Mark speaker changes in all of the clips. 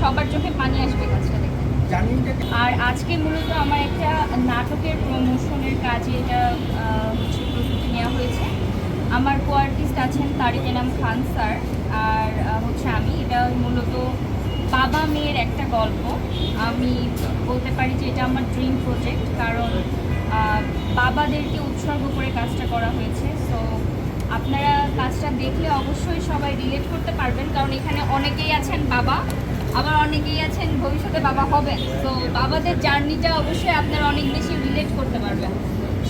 Speaker 1: সবার চোখে পানি আসবে কাজটা দেখে আর আজকে মূলত আমার একটা নাটকের প্রমোশনের কাজে এটা হচ্ছে প্রস্তুতি নেওয়া হয়েছে। আমার কো আর্টিস্ট আছেন তারিক নাম খান স্যার আর হচ্ছে আমি। এটা মূলত বাবা মেয়ের একটা গল্প। আমি বলতে পারি যে এটা আমার ড্রিম প্রজেক্ট কারণ বাবাদেরকে উৎসর্গ করে কাজটা করা হয়েছে। সো আপনারা কাজটা দেখলে অবশ্যই সবাই রিলেট করতে পারবেন কারণ এখানে অনেকেই আছেন বাবা। আবার অনেকেই আছেন ভবিষ্যতে বাবা হবেন। তো বাবাদের জার্নিটা অবশ্যই আপনারা অনেক বেশি রিলেট করতে পারবেন।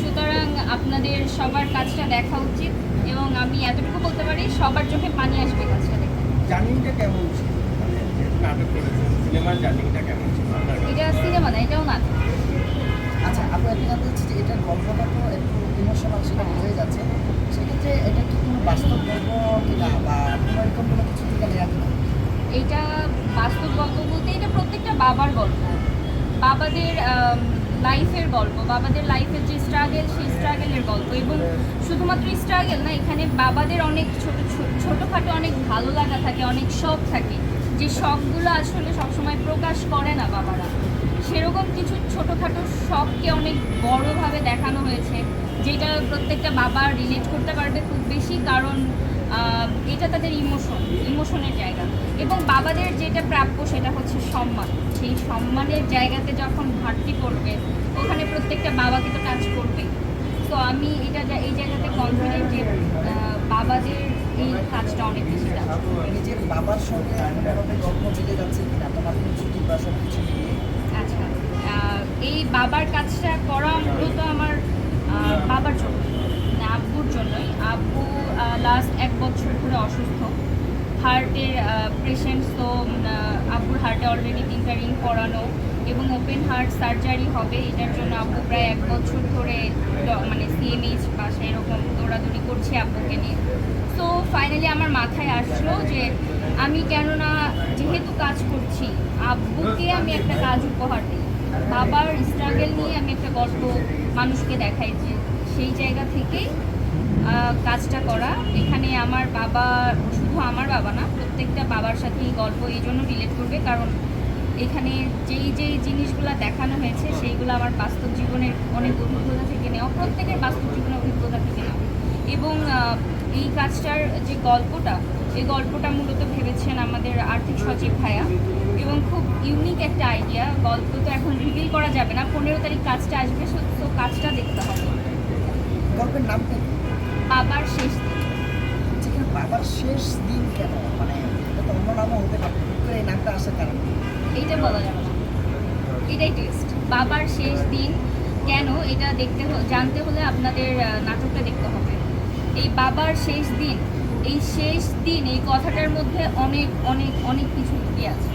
Speaker 1: সুতরাং আপনাদের সবার কাজটা দেখা উচিত এবং আমি এতটুকু বলতে পারি সবার চোখে পানি আসবে কাজটা দেখে
Speaker 2: জার্নিটা কেমন ছিল? মানে যে নাটক করেছেন সিনেমার জার্নিটা কেমন ছিল?
Speaker 1: এটা সিনেমা না এটাও নাটক।
Speaker 3: আচ্ছা আপনি আপনি জানতে চাচ্ছি যে এটার গল্পটা তো একটু ইমোশনাল সেটা হয়ে যাচ্ছে। সেক্ষেত্রে এটা কি কোনো বাস্তব গল্প কিনা বা এরকম কোনো কিছু থেকে নেওয়া কিনা
Speaker 1: এটা বাস্তব গল্প বলতে এটা প্রত্যেকটা বাবার গল্প। বাবাদের লাইফের গল্প, বাবাদের লাইফের যে স্ট্রাগেল সেই স্ট্রাগেলের গল্প এবং শুধুমাত্র স্ট্রাগেল না, এখানে বাবাদের অনেক ছোট ছোটোখাটো অনেক ভালো লাগা থাকে, অনেক শখ থাকে। যে শখগুলো আসলে সবসময় প্রকাশ করে না বাবারা। সেরকম কিছু ছোটোখাটো শখকে অনেক বড়োভাবে দেখানো হয়েছে, যেটা প্রত্যেকটা বাবা রিলেট করতে পারবে খুব বেশি। কারণ এটা তাদের ইমোশন ইমোশনের জায়গা। এবং বাবাদের যেটা প্রাপ্য সেটা হচ্ছে সম্মান। সেই সম্মানের জায়গাতে যখন ঘাটতি পড়বে ওখানে প্রত্যেকটা বাবাকে তো টাচ করবে। তো আমি এটা এই জায়গাতে কনফিডেন্ট যে বাবাদের এই কাজটা অনেক বেশি টাচ
Speaker 3: নিজের বাবার সঙ্গে কোনোভাবে গল্প মিলে যাচ্ছে কিনা? তোমার ছুটি বা সব কিছু মিলিয়ে
Speaker 1: আচ্ছা এই বাবার কাজটা করা মূলত আমার বাবার জন্য। জন্যই আব্বু লাস্ট এক বছর ধরে অসুস্থ। হার্টের পেশেন্ট তো আব্বুর হার্টে অলরেডি তিনটা রিং করানো এবং ওপেন হার্ট সার্জারি হবে, এটার জন্য আব্বু প্রায় এক বছর ধরে মানে সিএমএইচ বা এরকম দৌড়াদৌড়ি করছে আব্বুকে নিয়ে। তো ফাইনালি আমার মাথায় আসলো যে আমি কেননা যেহেতু কাজ করছি, আব্বুকে আমি একটা কাজ উপহার দিই। বাবার স্ট্রাগল নিয়ে আমি একটা গল্প মানুষকে দেখাই যে সেই জায়গা থেকেই কাজটা করা। এখানে আমার বাবা, শুধু আমার বাবা না, প্রত্যেকটা বাবার সাথেই গল্প এই জন্য রিলেট করবে। কারণ এখানে যেই যেই জিনিসগুলো দেখানো হয়েছে, সেইগুলো আমার বাস্তব জীবনের অনেক অভিজ্ঞতা থেকে নেওয়া, প্রত্যেকের বাস্তব জীবনের অভিজ্ঞতা থেকে নেওয়া। এবং এই কাজটার যে গল্পটা, এই গল্পটা মূলত ভেবেছেন আমাদের আর্থিক সচিব ভাইয়া। এবং খুব ইউনিক একটা আইডিয়া গল্প তো এখন রিভিল করা যাবে না। পনেরো তারিখ কাজটা আসবে তো কাজটা দেখতে হবে।
Speaker 3: গল্পের?
Speaker 1: বাবার শেষ দিন।
Speaker 3: বাবার শেষ দিন কেন? মানে এটা তো অন্য নামও হতে পারে এই নামটা আসার কারণ
Speaker 1: এইটা বলা যাবে না। এটাই টেস্ট বাবার শেষ দিন কেন এটা দেখতে জানতে হলে আপনাদের নাটকটা দেখতে হবে। এই বাবার শেষ দিন এই শেষ দিন এই কথাটার মধ্যে অনেক অনেক অনেক কিছু লুকিয়ে আছে।